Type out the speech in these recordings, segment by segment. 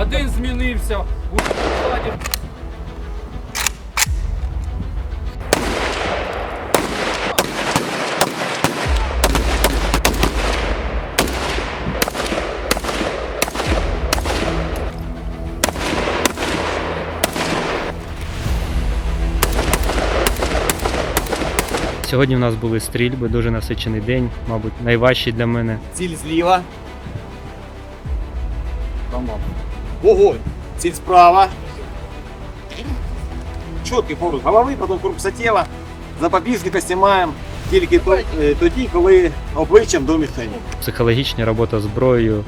Один змінився. У складі. Сьогодні в нас були стрільби, дуже насичений день, мабуть, найважчий для мене. Ціль зліва. Ого! Ціль справа. Чіткий фокус голови, потім корпуса тіла. Запобіжника знімаємо тільки тоді, коли обличчям до мішені. Психологічна робота з зброєю,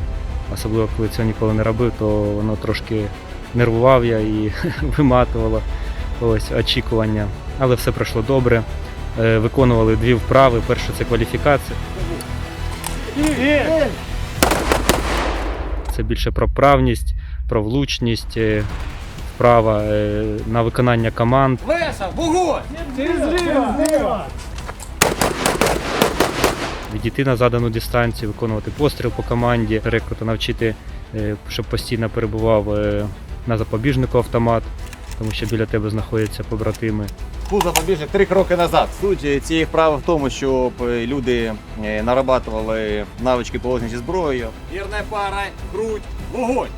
особливо коли цього ніколи не робив, то воно трошки нервував я і виматувало ось очікування. Але все пройшло добре. Е, Виконували дві вправи. Перше це кваліфікація. Це більше про правність, про влучність, е, вправа е, на виконання команд. Леша, вогонь! відійти на задану дистанцію, виконувати постріл по команді, рекрута навчити, е, щоб постійно перебував на запобіжнику автомат, тому що біля тебе знаходяться побратими. Був запобіжник три кроки назад. Суть цієї вправи в тому, щоб люди нарабатували навички поводження зі зброєю. Вірна пара, грудь, вогонь.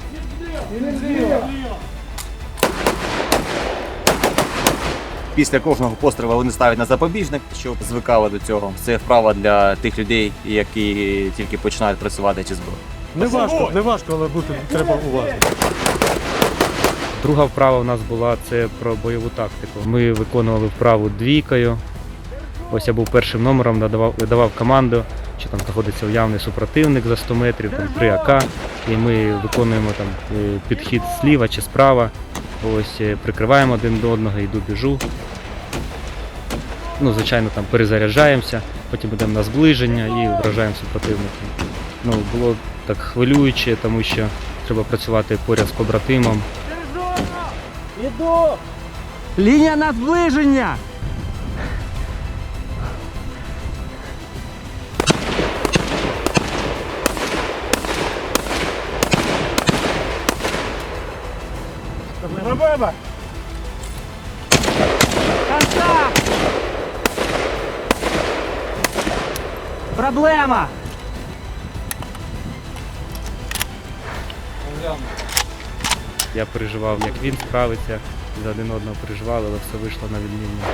Після кожного пострілу вони ставлять на запобіжник, щоб звикали до цього. Це вправа для тих людей, які тільки починають працювати зі зброєю. Не важко, не важко, але бути треба уважним. Друга вправа у нас була це про бойову тактику. Ми виконували вправу двійкою. Ось я був першим номером, надавав, видавав команду, що там знаходиться уявний супротивник за 100 метрів, там 3 АК, і ми виконуємо там е, підхід зліва чи справа. Ось е, прикриваємо один до одного, йду біжу. Ну, звичайно, там перезаряджаємося, потім йдемо на зближення і вражаємо супротивника. Ну, було так хвилююче, тому що треба працювати поряд з побратимом. Лінія на зближення! Контакт! Проблема! Я переживав, як він справиться, за один одного переживали, але все вийшло на відмінно.